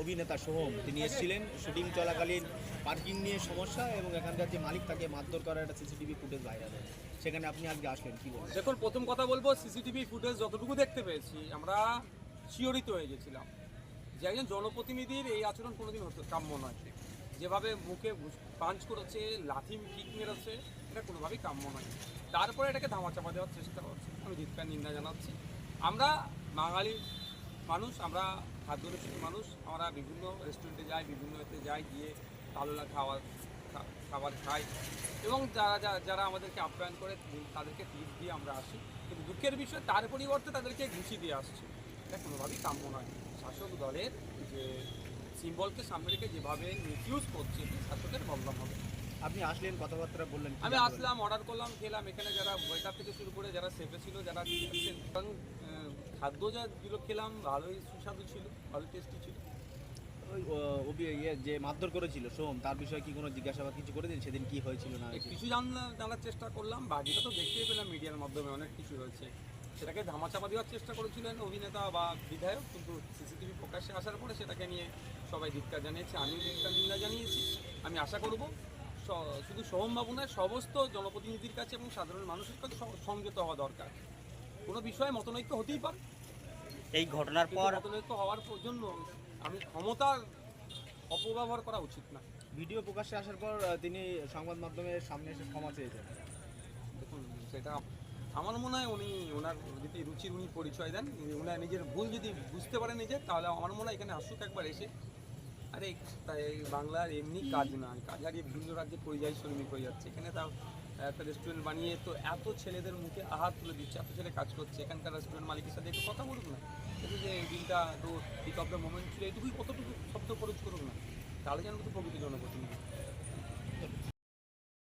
অভিনেতা সোহম তিনি এসেছিলেন। শুটিং চলাকালীন পার্কিং নিয়ে সমস্যা এবং এখানকার যে মালিক তাকে মারধর করার একটা সিসিটিভি ফুটেজ ভাইরাল সেখানে আপনি আজকে আসলেন কি বলবেন? দেখুন প্রথম কথা বলব সিসিটিভি ফুটেজ যতটুকু দেখতে পেয়েছি আমরা শিওরিত হয়ে গেছিলাম যে একজন জনপ্রতিনিধির এই আচরণ কোনোদিন হতে কাম্য নয়। যেভাবে মুখে পাঞ্চ করেছে, লাথি কিক মেরেছে, এটা কোনোভাবেই কাম্য নয়। তারপরে এটাকে ধামাচাপা দেওয়ার চেষ্টা করছে। আমি ধিৎকার নিন্দা জানাচ্ছি। আমরা বাঙালি মানুষ, আমরা খাদ্য খাদ্যরসিক মানুষ, আমরা বিভিন্ন রেস্টুরেন্টে যাই, বিভিন্ন এতে যাই, গিয়ে তালুলা খাওয়ার খাবার খাই। এবং যারা, যারা- যারা আমাদেরকে আপ্যায়ন করে তাদেরকে টিপ দিয়ে আমরা আসি। কিন্তু দুঃখের বিষয়, তার পরিবর্তে তাদেরকে ঘুষি দিয়ে আসছে। এটা কোনোভাবেই কাম্য নয়। শাসক দলের যে সিম্বলকে সামনে রেখে যেভাবে মিসইউজ করছে শাসকের বদলাম হবে। আপনি আসলেন কথাবার্তা বললেন আমি আসলাম অর্ডার করলাম খেলাম এখানে যারা ওয়েটার থেকে শুরু করে যারা সেফে ছিল যারা কারণ খাদ্য যাগুলো খেলাম ভালোই সুস্বাদু ছিল ভালো টেস্টি ছিল। ওই, ইয়ে যে মারধর করেছিল সোম তার বিষয়ে কি কোনো জিজ্ঞাসাবাদ কিছু করে দিন? সেদিন কি হয়েছিল না কিছু জানার চেষ্টা করলাম বাকিটা তো দেখতেই পেলাম মিডিয়ার মাধ্যমে অনেক কিছু হয়েছে। সেটাকে ধামাচাপা দেওয়ার চেষ্টা করেছিলেন অভিনেতা বা বিধায়ক কিন্তু সিসিটিভি প্রকাশ্যে আসার পরে সেটাকে নিয়ে সবাই ধিক্কার জানিয়েছে আমিও ধিক্কার নিন্দা জানিয়েছি। আমি আশা করব শুধু সোহমবাবু নয় সমস্ত জনপ্রতিনিধির কাছে এবং সাধারণ মানুষের কাছে সংযত হওয়া দরকার। কোনো বিষয়ে মতনৈক্য হতেই পারে। এই ঘটনার পর মতনৈক্য হওয়ার জন্য আমি ক্ষমতার অপব্যবহার করা উচিত না। ভিডিও প্রকাশ্যে আসার পর তিনি সংবাদ মাধ্যমের সামনে এসে ক্ষমা চেয়েছেন দেখুন সেটা আমার মনে হয় উনি ওনার যদি রুচির উনি পরিচয় দেন ওনার নিজের ভুল যদি বুঝতে পারে নিজে তাহলে আমার মনে হয় এখানে আসুক একবার এসে। আরে, তাই বাংলার এমনি কাজ না। কাজ হারিয়ে বিভিন্ন রাজ্যে পরিযায়ী শ্রমিক হয়ে যাচ্ছে। এখানে তাও একটা রেস্টুরেন্ট বানিয়ে তো এত ছেলেদের মুখে আহাত তুলে দিচ্ছে, এত ছেলে কাজ করছে। এখানকার রেস্টুরেন্ট মালিকের সাথে একটু কথা বলুক না। কিন্তু যে দিনটা, তো পিক অফ দ্য মোমেন্ট ছিল এটুকুই কতটুকু শব্দ খরচ করুক না। তাহলে যেন তো প্রকৃত জনপ্রতিনিধি।